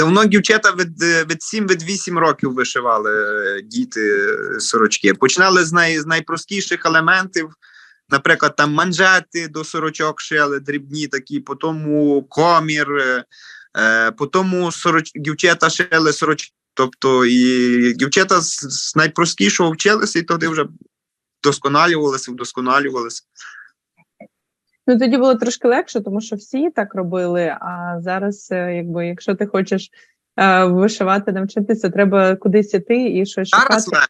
Давно дівчата від, від 7 від 8 років вишивали е, діти е, сорочки. Починали з, най, з найпростіших елементів. Наприклад, там манжети до сорочок шили, дрібні такі, потім комір, е, е, потім сороч... дівчата шили сорочки. Тобто і дівчата з найпростішого вчилися, і тоді вже вдосконалювалися, вдосконалювалися. Ну тоді було трошки легше, тому що всі так робили. А зараз, е, якби, якщо ти хочеш е, вишивати, навчитися, треба кудись іти і щось Зараз шукати. легше.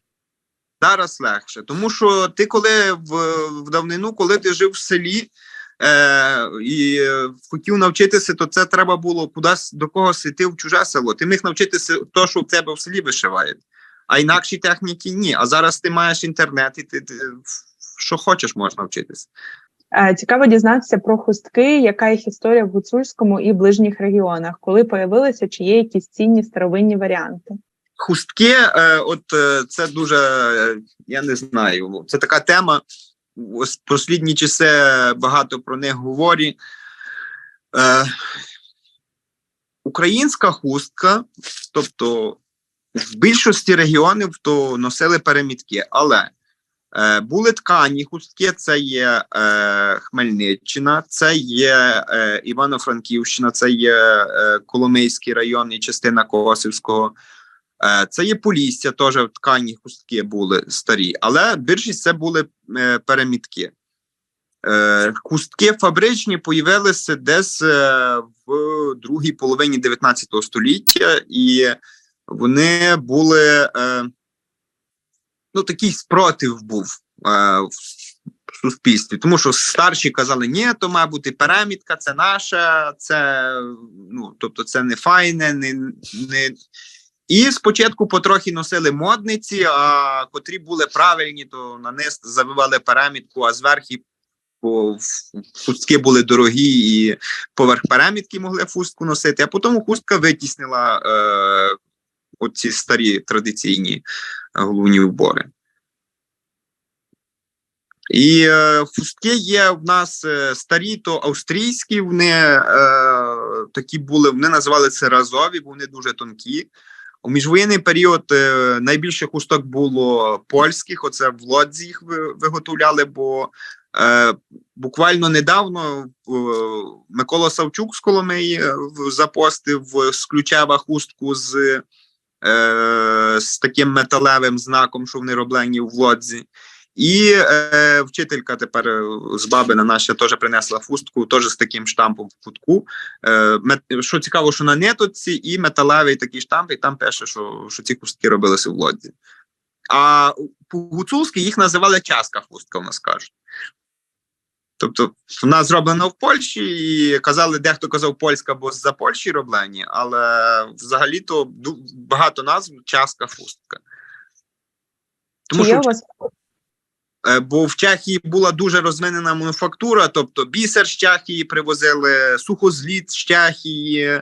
Зараз легше. Тому що ти, коли в, в давнину, коли ти жив в селі е, і е, хотів навчитися, то це треба було кудись до когось іти в чуже село. Ти міг навчитися то, що в тебе в селі вишивають. А інакші техніки ні. А зараз ти маєш інтернет, і ти, ти що хочеш, можна вчитися. Е, Цікаво дізнатися про хустки, яка їх історія в гуцульському і ближніх регіонах, коли появилися, чи є якісь цінні старовинні варіанти. Хустки, е, от е, це дуже, я не знаю, це така тема. Ось Послідні часи багато про них говорять. Е, українська хустка, тобто в більшості регіонів то носили перемітки, але були ткані хустки, це є е, Хмельниччина, це є е, Івано-Франківщина, це є е, Коломийський район і частина Косівського. Е, Це є Полісся, теж ткані хустки були старі, але більшість це були е, перемітки. Е, Хустки фабричні появилися десь е, в другій половині 19 століття, і вони були е, ну, такий спротив був е, в суспільстві, тому що старші казали, ні, то має бути перемітка, це наша, це ну, тобто це не файне, не, не, і спочатку потрохи носили модниці, а котрі були правильні, то на низ завивали перемітку, а зверху бо хустки були дорогі і поверх перемітки могли фустку носити, а потім хустка витіснила е, оці старі традиційні головні убори. І е, фустки є в нас е, старі, то австрійські, вони е, такі були, вони називали це разові, бо вони дуже тонкі. У міжвоєнний період е, найбільше хусток було польських. Оце в Лодзі їх виготовляли, бо е, буквально недавно е, Микола Савчук з Коломиї е, запостив з ключева хустку з, е, з таким металевим знаком, що вони роблені в Лодзі. І е, вчителька тепер е, з Бабина наша теж принесла фустку, теж з таким штампом в кутку. Е, мет- що цікаво, що на ниточці і металевий такий штамп, і там пише, що, що ці хустки робилися в лодзі. А по-гуцульськи їх називали часка хустка, в нас кажуть. Тобто вона зроблена в Польщі, і казали, дехто казав польська, бо з-за Польщі роблені, але взагалі-то багато назв часка хустка. Тому чи що вас Е, бо в Чехії була дуже розвинена мануфактура, тобто бісер з Чехії привозили, сухозліт з Чехії,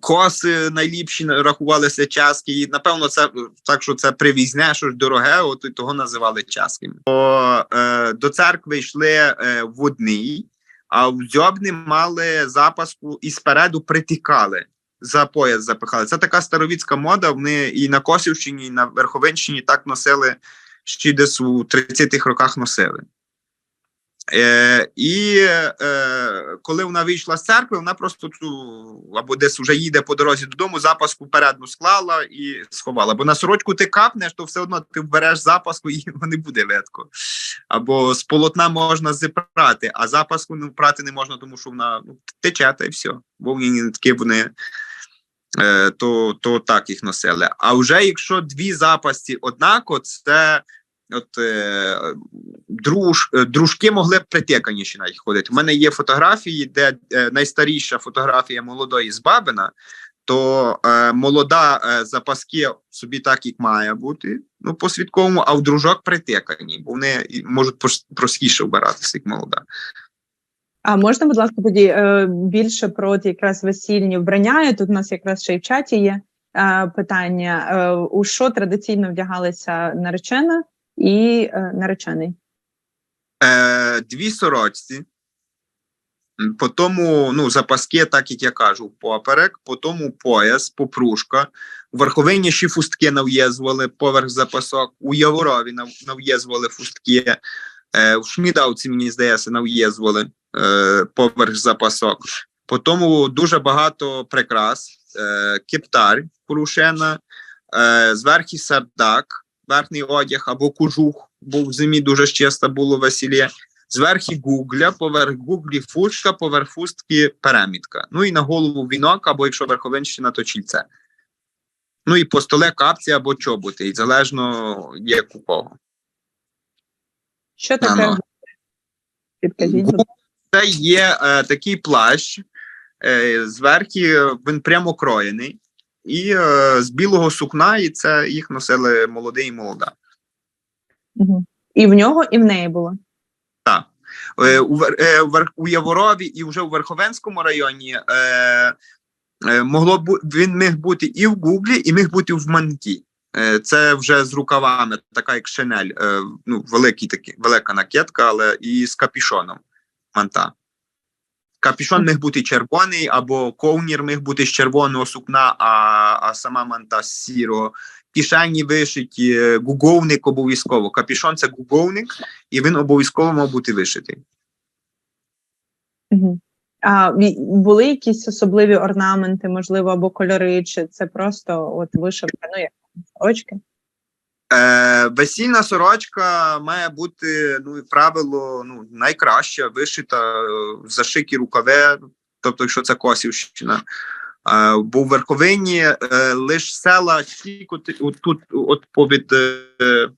коси найліпші рахувалися чеські. І, напевно, це так, що це привізне, щось дороге, от і того називали чеськими. Бо, е, до церкви йшли е, в одній, а в дзьобні мали запаску і спереду притікали. За пояс запихали. Це така старовіцька мода. Вони і на Косівщині, і на Верховинщині так носили ще десь у 30-х роках носили. Е, і е, коли вона вийшла з церкви, вона просто цю або десь вже їде по дорозі додому, запаску передну склала і сховала. Бо на сорочку ти капнеш, то все одно ти вбереш запаску і не буде ветко. Або з полотна можна зіпрати, а запаску ну, прати не можна, тому що вона ну, тече та й все. Бо вони такі вони. Е, то, то так їх носили. А вже якщо дві запасці однако, це от е, друж, е, дружки могли б притиканіші навіть ходити. У мене є фотографії, де е, найстаріша фотографія молодої з Бабина, то е, молода е, запаски собі так як має бути, ну по свідковому, а в дружок притикані, бо вони можуть простіше вбиратися, як молода. А можна, будь ласка, тоді е, більше про якраз весільні вбрання? Тут у нас якраз ще й в чаті є е, питання: у що традиційно вдягалися наречена і е, наречений? Е, дві сорочці. По тому, ну, запаски, так як я кажу, поперек, по тому пояс, попружка. У верховині ще фустки нав'єзвали поверх запасок, у Яворові нав- фустки, е, в Шмідавці, мені здається, нав'єзвали е, поверх запасок. По тому дуже багато прикрас, е, кептар, порушена, е, зверху сардак, верхній одяг або кожух, бо в зимі дуже часто було весілля. Зверху гугля, поверх гуглі фустка, поверх фустки перемітка. Ну і на голову вінок, або якщо верховенщина, то чільце. Ну і по столе капці або чоботи, і залежно як у кого. Що таке? Гугля? Це є е, такий плащ, е, зверху він прямо кроєний, і е, з білого сукна, і це їх носили молодий і молода. І в нього, і в неї було. Так. Е, у, е, у Яворові і вже у Верховенському районі е, могло бу, він міг бути і в Гуглі, і міг бути в манті. Е, це вже з рукавами, така як шинель, ну, великий такі, велика накидка, але і з капішоном манта. Капішон міг бути червоний, або ковнір міг бути з червоного сукна, а, а сама манта з сірого. Кишені вишиті, е, гуговник обов'язково. Капішон це гуговник, і він обов'язково мав бути вишитий. А були якісь особливі орнаменти, можливо, або кольори, чи це просто от вишивка, ну як сорочки? Е, весільна сорочка має бути, ну, правило, ну, найкраща, вишита, в зашикі рукаве, тобто, якщо це Косівщина. Е, бо в Верховині е, лише села ті, от, от от повід е,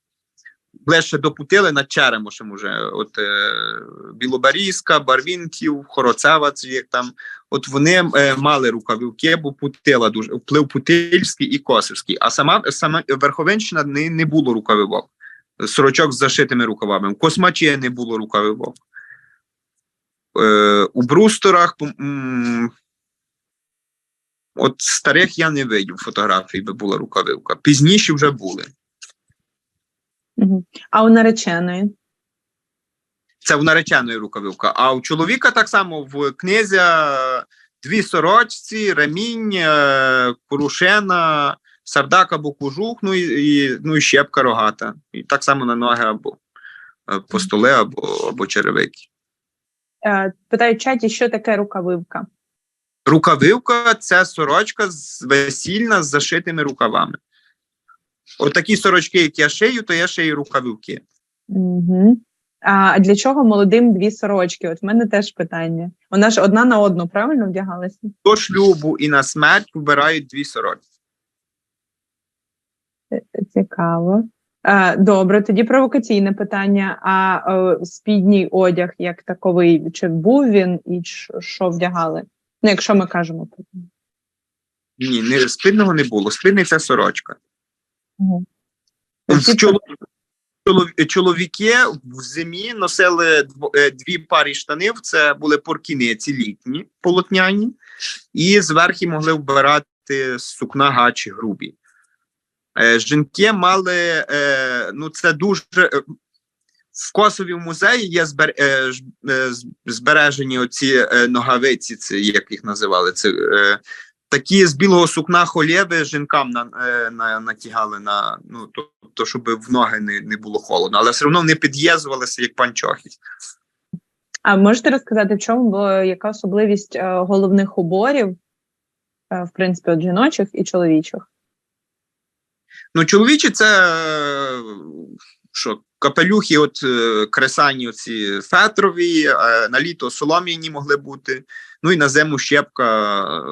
ближче до Путили над Черемошем уже, от е, Білобарізька, Барвінків, Хороцева, це як там, от вони е, мали рукавівки, бо Путила дуже вплив Путильський і Косівський, а сама, сама Верховенщина не, не було рукавивок. Сорочок з зашитими рукавами. В Космачі не було рукавивок. Е, у брусторах от старих я не видів фотографій, би була рукавивка. Пізніше вже були. А у нареченої? Це в нареченої рукавивка. А у чоловіка так само в князя дві сорочці, ремінь, е, порушена, сардак або кожух, ну і, ну і щепка рогата. І так само на ноги або е, по столе, або, або черевики. Е, Питають в чаті, що таке рукавивка? Рукавивка це сорочка весільна з зашитими рукавами. Отакі сорочки, як я шию, то я шию рукавивки. Угу. А для чого молодим дві сорочки? От в мене теж питання. Вона ж одна на одну, правильно вдягалася? До шлюбу і на смерть вибирають дві сорочки. Е, Цікаво. Е, Добре, тоді провокаційне питання. А е, спідній одяг як таковий, чи був він і що- вдягали? Ну, якщо ми кажемо про. Ні, не, спідного не було. Спідний це сорочка. В Ці чолов- Чоловіки в зимі носили е, дві парі штанів. Це були поркіниці літні, полотняні, і зверху могли вбирати сукна гачі грубі. Е, Жінки мали, е, ну це дуже. е, В Косові в музеї є збер, е, е, збережені оці е, ногавиці, це як їх називали. Це е, такі з білого сукна холєви жінкам на, е, на, натягали на ну тобто, щоб в ноги не, не було холодно, але все одно не під'єзвалися як панчохи. А можете розказати, в чому була яка особливість е, головних уборів, е, в принципі, от жіночих і чоловічих? Ну, чоловічі це що, капелюхи, от кресані оці фетрові, на літо солом'яні могли бути, ну і на зиму щепка,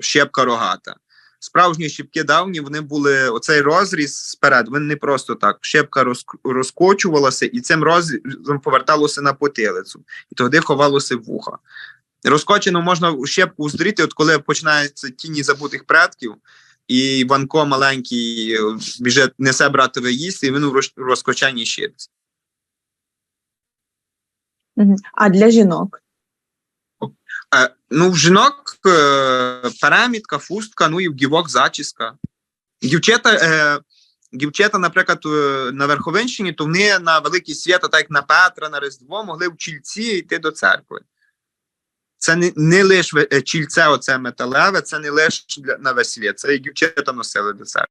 щепка рогата. Справжні щепки давні, вони були оцей розріз сперед, він не просто так. Щепка розкочувалася і цим розрізом поверталося на потилицю, і тоді ховалося вуха. Розкочену можна щепку уздріти, от коли починаються тіні забутих предків, і Іванко маленький е, біже несе братове їсти, і він у роз- розкочаній щепці. А для жінок? Ну, в жінок е, перемітка, фустка, ну і в дівок зачіска. Дівчата, е, дівчата, наприклад, е, на Верховинщині, то вони на великі свята, так як на Петра, на Різдво, могли в чільці йти до церкви. це не, не лише чільце, оце металеве, це не лише на весілля, це і дівчата носили до себе.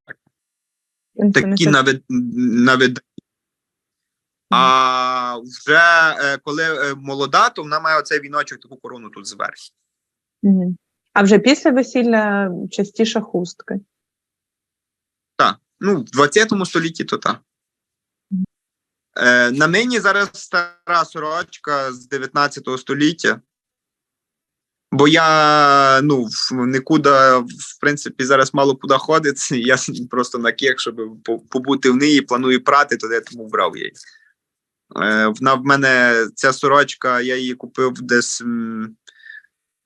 Такі навид, навид. А вже е, коли е, молода, то вона має оцей віночок, таку корону тут зверху. А вже після весілля частіше хустки. Так, ну в 20 столітті то так. Е, на мені зараз стара сорочка з 19 століття. Бо я ну в- нікуди, в принципі, зараз мало куди ходити. Я просто на кек, щоб побути в неї, планую прати, то я тому брав її. Е, вона в мене ця сорочка, я її купив десь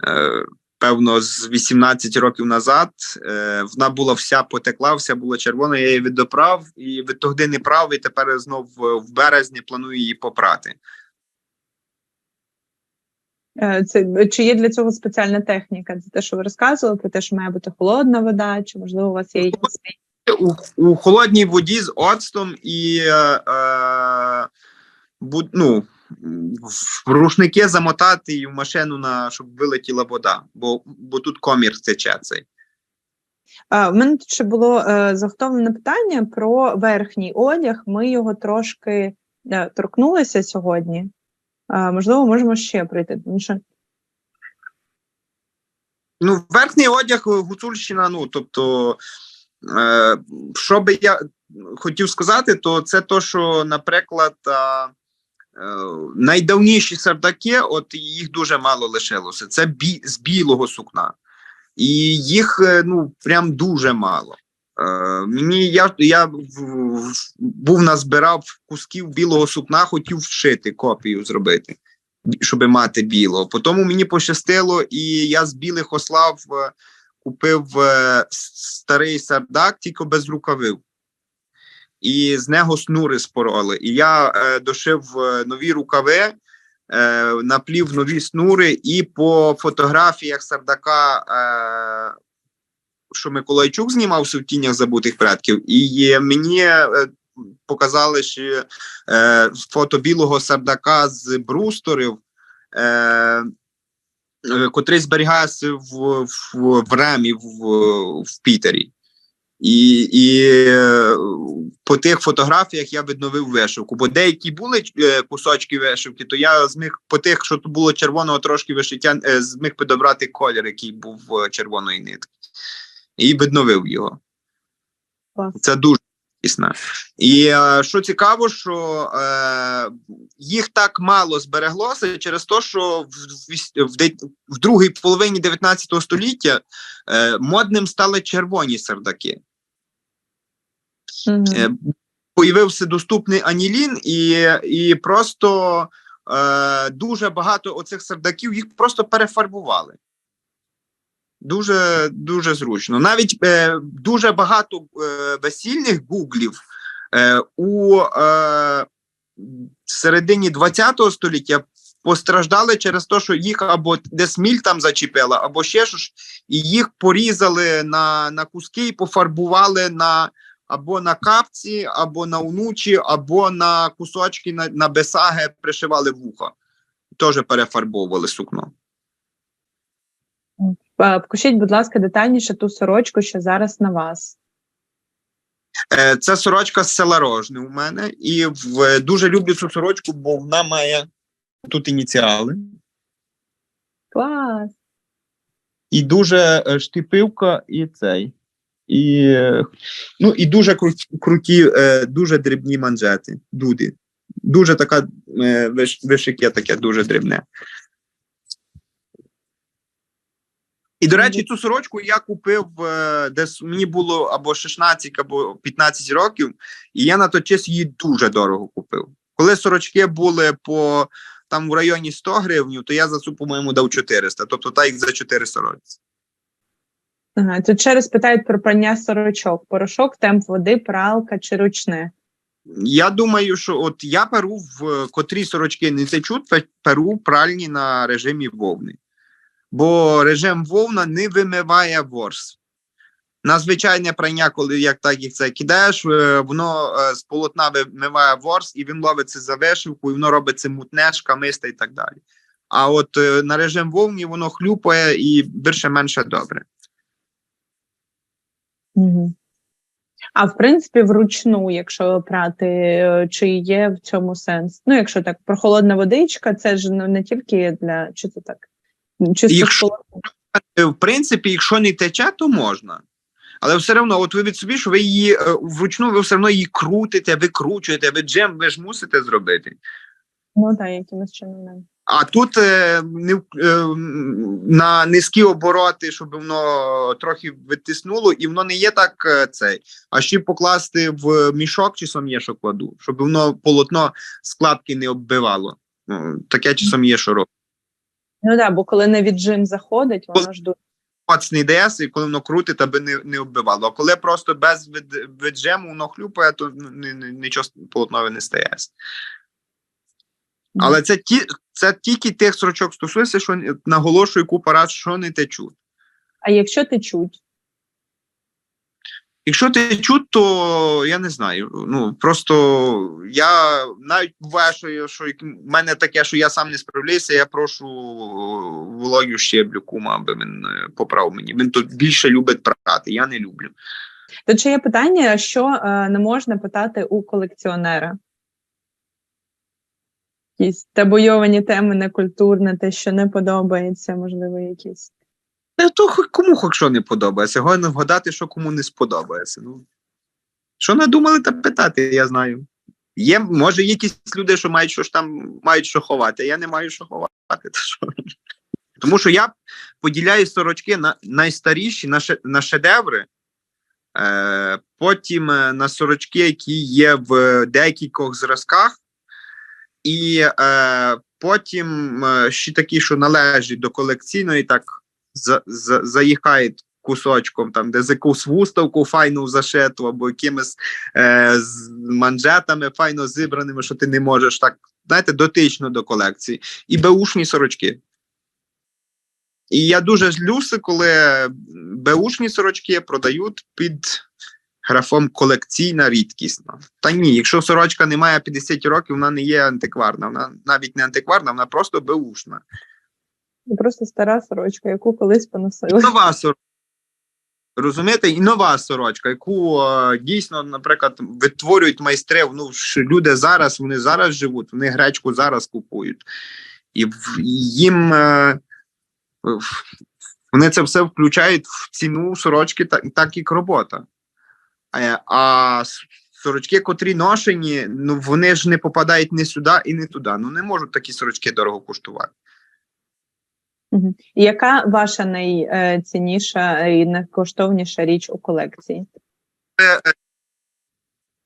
е, певно з 18 років назад. Е, вона була вся потекла, вся була червона. Я її відоправ і відтоді не прав, і тепер знов в березні планую її попрати. Це чи є для цього спеціальна техніка? Це те, що ви розказували, про те, що має бути холодна вода, чи можливо у вас є якісь у, у холодній воді з оцтом і е, е, буд, ну, в рушники замотати і в машину на щоб вилетіла вода, бо, бо тут комір тече цей. А, в мене тут ще було е, заготовлене питання про верхній одяг. Ми його трошки е, торкнулися сьогодні. А, можливо, можемо ще пройти. Тому що Ну, верхній одяг е, гуцульщина, ну тобто, е, що би я хотів сказати, то це то, що, наприклад, е, найдавніші сардаки, от їх дуже мало лишилося. Це бі, з білого сукна. І їх е, ну прям дуже мало. Е, мені я, я був назбирав кусків білого сукна, хотів вшити копію зробити, щоб мати білого. Потім мені пощастило, і я з білих ослав е, купив е, старий сардак, тільки без рукавив. І з нього снури спороли. І я е, дошив е, нові рукави, е, наплів нові снури, і по фотографіях Сардака, е, що Миколайчук знімався в тінях забутих предків, і мені е, показали ще е, фото білого Сардака з брусторів, е, е, котрий зберігався в, в, в Ремі в, в Пітері. І, і е, по тих фотографіях я відновив вишивку. Бо деякі були е, кусочки вишивки, то я зміг по тих, що було червоного трошки вишиття, е, зміг підобрати колір, який був червоної нитки, і відновив його. Це дуже тісно. І що цікаво, що е, їх так мало збереглося через те, що в, в, в другій половині 19 століття е, модним стали червоні сердаки. Е, Появився доступний анілін, і, і просто е, дуже багато оцих сердаків їх просто перефарбували. Дуже дуже зручно. Навіть е, дуже багато е, весільних гуглів е, у е, середині 20 століття постраждали через те, що їх або десь міль там зачепила, або ще щось, і їх порізали на, на куски і пофарбували на або на капці, або на унучі, або на кусочки на, на бесаги пришивали вуха. Теж перефарбовували сукно. Е, Покажіть, будь ласка, детальніше ту сорочку, що зараз на вас. Е, Це сорочка з села Рожне у мене. І в, дуже люблю цю сорочку, бо вона має тут ініціали. Клас! І дуже е, штипивка, і цей. І, ну, і дуже кру- круті, е, дуже дрібні манжети, дуди. Дуже така е, виш, вишике таке дуже дрібне. І, до речі, цю сорочку я купив е, десь мені було або 16, або 15 років, і я на той час її дуже дорого купив. Коли сорочки були по там в районі 100 гривень, то я за цю, по-моєму, дав 400, тобто так як за 4 сорочці. Ага, тут ще раз питають про прання сорочок. Порошок, темп води, пралка чи ручне. Я думаю, що от я перу в котрі сорочки не течуть, перу пральні на режимі вовни. Бо режим вовна не вимиває ворс. На звичайне прання, коли як так їх це кидаєш, е, воно е, з полотна вимиває ворс, і він ловиться за вишивку, і воно робиться мутне, шкамисте і так далі. А от е, на режим вовні воно хлюпає і більше-менше добре. Угу. А в принципі, вручну, якщо прати, е, чи є в цьому сенс? Ну, якщо так, прохолодна водичка, це ж не тільки для чи це так? Чисто Якщо- Е, В принципі, якщо не тече, то можна. Але все одно, от ви від собі, що ви її е, вручну, ви все одно її крутите, викручуєте, ви джем ви ж мусите зробити. Ну так, якимось чином. Не. А тут е, не, е, на низькі обороти, щоб воно трохи витиснуло, і воно не є так е, цей. А ще покласти в мішок, часом є, що кладу, щоб воно полотно складки не оббивало. Ну, таке часом є, що робить. Ну так, бо коли на віджим заходить, воно ж дуже. Моцний ДС, і коли воно крутить, аби не, не оббивало. А коли просто без від, віджему воно хлюпає, то ну, ні- ні- нічого полотнове не стає. Але це ті, це тільки тих строчок стосується, що наголошую купа раз, що не течуть. А якщо течуть, Якщо течуть, то я не знаю. Ну просто я навіть буває, що, що в мене таке, що я сам не справляюся, я прошу Володю щеблю кума, аби він е, поправив мені. Він тут більше любить прати, я не люблю. то чи є питання, що е, не можна питати у колекціонера? Якісь табуйовані теми, некультурне, те, що не подобається, можливо, якісь. Не то кому хоч що не подобається. Головне вгадати, що кому не сподобається. Ну що надумали та питати, я знаю. Є, може, якісь люди, що мають що ж там мають що ховати. Я не маю що ховати. То що? Тому що я поділяю сорочки на найстаріші, на, на шедеври, е, потім е, на сорочки, які є в декількох зразках, і е, потім е, ще такі, що належать до колекційної, так за, за, заїхають кусочком, там, де з якусь вуставку файну зашиту, або якимись е, з манжетами файно зібраними, що ти не можеш так, знаєте, дотично до колекції, і беушні сорочки. І я дуже злюся, коли беушні сорочки продають під графом колекційна рідкісна. Та ні, якщо сорочка не має 50 років, вона не є антикварна. Вона навіть не антикварна, вона просто беушна. Ну, Просто стара сорочка, яку колись поносили. нова сорочка. Розумієте, і нова сорочка, яку е, дійсно, наприклад, витворюють майстри. Ну люди зараз, вони зараз живуть, вони гречку зараз купують, і їм е, вони це все включають в ціну сорочки, так, так як робота. Е, А сорочки, котрі ношені, ну вони ж не попадають ні сюди і не туди. Ну не можуть такі сорочки дорого коштувати. Яка ваша найцінніша і найкоштовніша річ у колекції?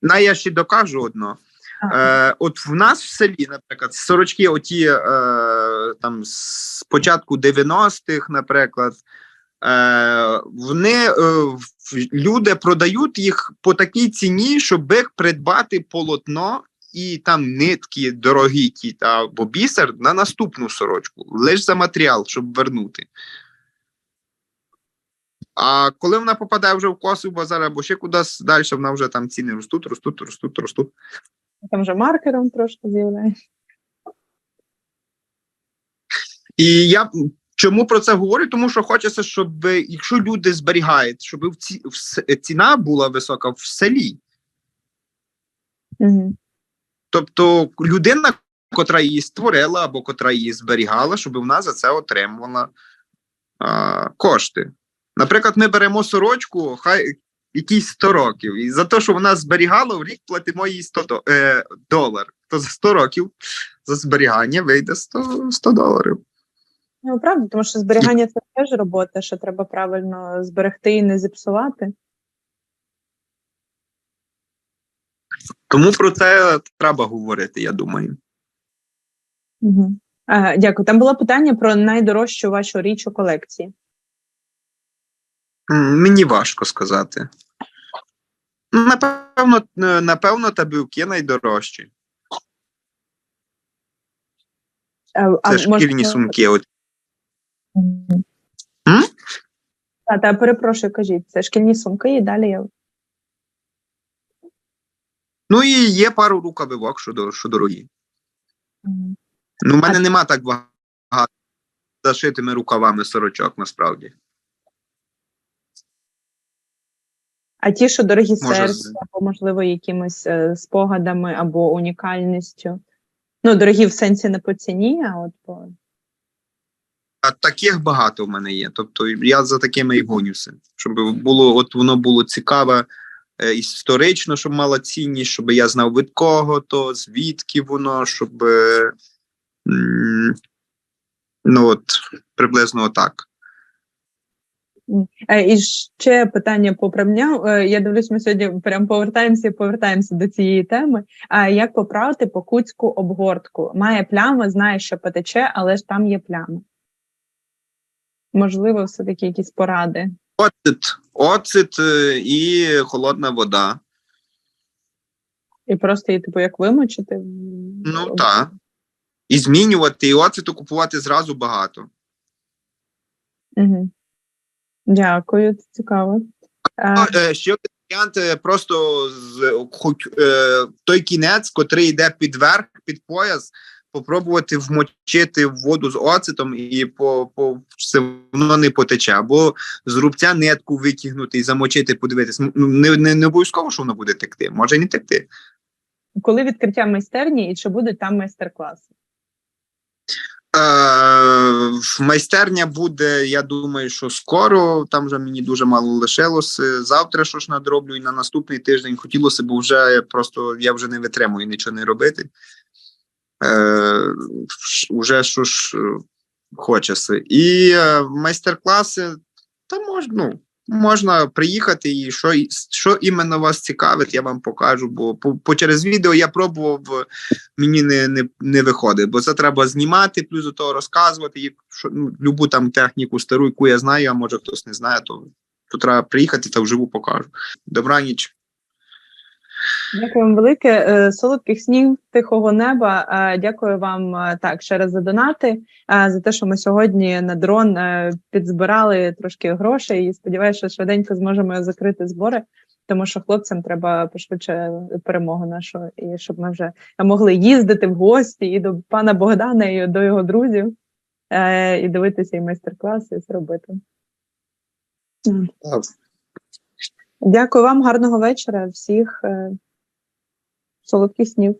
На я ще докажу одно. Е, от в нас в селі, наприклад, сорочки, оті е, там з початку 90-х, наприклад, е, вони е, люди продають їх по такій ціні, щоб їх придбати полотно і там нитки дорогі ті та або бісер на наступну сорочку, лише за матеріал, щоб вернути. А коли вона попадає вже в косу базар або ще кудись далі, вона вже там ціни ростуть, ростуть, ростуть, ростуть. Там вже маркером трошки з'являється. І я чому про це говорю? Тому що хочеться, щоб е, якщо люди зберігають, щоб ці, в ціна була висока в селі. Угу. Тобто людина, котра її створила або котра її зберігала, щоб вона за це отримувала а, кошти. Наприклад, ми беремо сорочку, хай якісь 100 років, і за те, що вона зберігала, в рік платимо їй 100 е, долар. То за 100 років за зберігання вийде 100, 100 доларів. Ну, правда, тому що зберігання це теж робота, що треба правильно зберегти і не зіпсувати. Тому про це треба говорити, я думаю. Угу. А, дякую. Там було питання про найдорожчу вашу річ у колекції. М, Мені важко сказати. Напевно, е, напевно, табілки найдорожчі. А, а Це може- шкірні сумки. От. М? Та, перепрошую, кажіть, це шкільні сумки і далі я. Ну і є пару рукавивок, що, дор- що дорогі. Мгм. Ну, в мене нема так багато зашитими рукавами сорочок, насправді. А ті, що дорогі Може, серцю, з- або, можливо, якимись е, спогадами або унікальністю. Ну, дорогі в сенсі не по ціні, а от по. А таких багато в мене є. Тобто я за такими і гонюся. Щоб було, от воно було цікаве е, історично, щоб мало цінність, щоб я знав від кого то, звідки воно, щоб е, ну от приблизно отак. Е, І ще питання по прання. Е, Я дивлюсь, ми сьогодні прям повертаємося і повертаємося до цієї теми. А як поправити покутську обгортку? Має плями, знає, що потече, але ж там є плями. Можливо, все-таки якісь поради. Оцет, оцет е, і холодна вода. І просто її, типу, як вимочити. Ну так. І змінювати, і оцету купувати зразу багато. Угу. Дякую, це цікаво. Е, Ну, е, Ще один варіант е, просто з хоч е, той кінець, котрий йде під верх, під пояс, попробувати вмочити воду з оцетом і по, по все воно не потече. Або з рубця нитку витягнути і замочити, подивитись. Ну, Не, не, не обов'язково, що воно буде текти, може і не текти. Коли відкриття майстерні і чи будуть там майстер-класи? Е, майстерня буде, я думаю, що скоро. Там вже мені дуже мало лишилося. Завтра що ж надроблю, і на наступний тиждень хотілося, бо вже просто я вже не витримую нічого не робити. Е, уже що ж е, хочеться. І е, майстер-класи, та можна, ну, можна приїхати і що, що іменно вас цікавить, я вам покажу. Бо по, по через відео я пробував мені не, не, не виходить, бо це треба знімати, плюс до того розказувати. І що, ну, любу там техніку стару, яку я знаю, а може хтось не знає, то, то треба приїхати та вживу покажу. Добраніч. Дякую вам велике. Е, Солодких снів, тихого неба. Е, Дякую вам е, так ще раз за донати, за те, що ми сьогодні на дрон підзбирали трошки грошей і сподіваюся, що швиденько зможемо закрити збори. Тому що хлопцям треба пошвидше перемогу нашу, і щоб ми вже могли їздити в гості і до пана Богдана, і до його друзів, і дивитися і майстер-класи, і це робити. Дякую вам, гарного вечора, всіх е, солодких снів.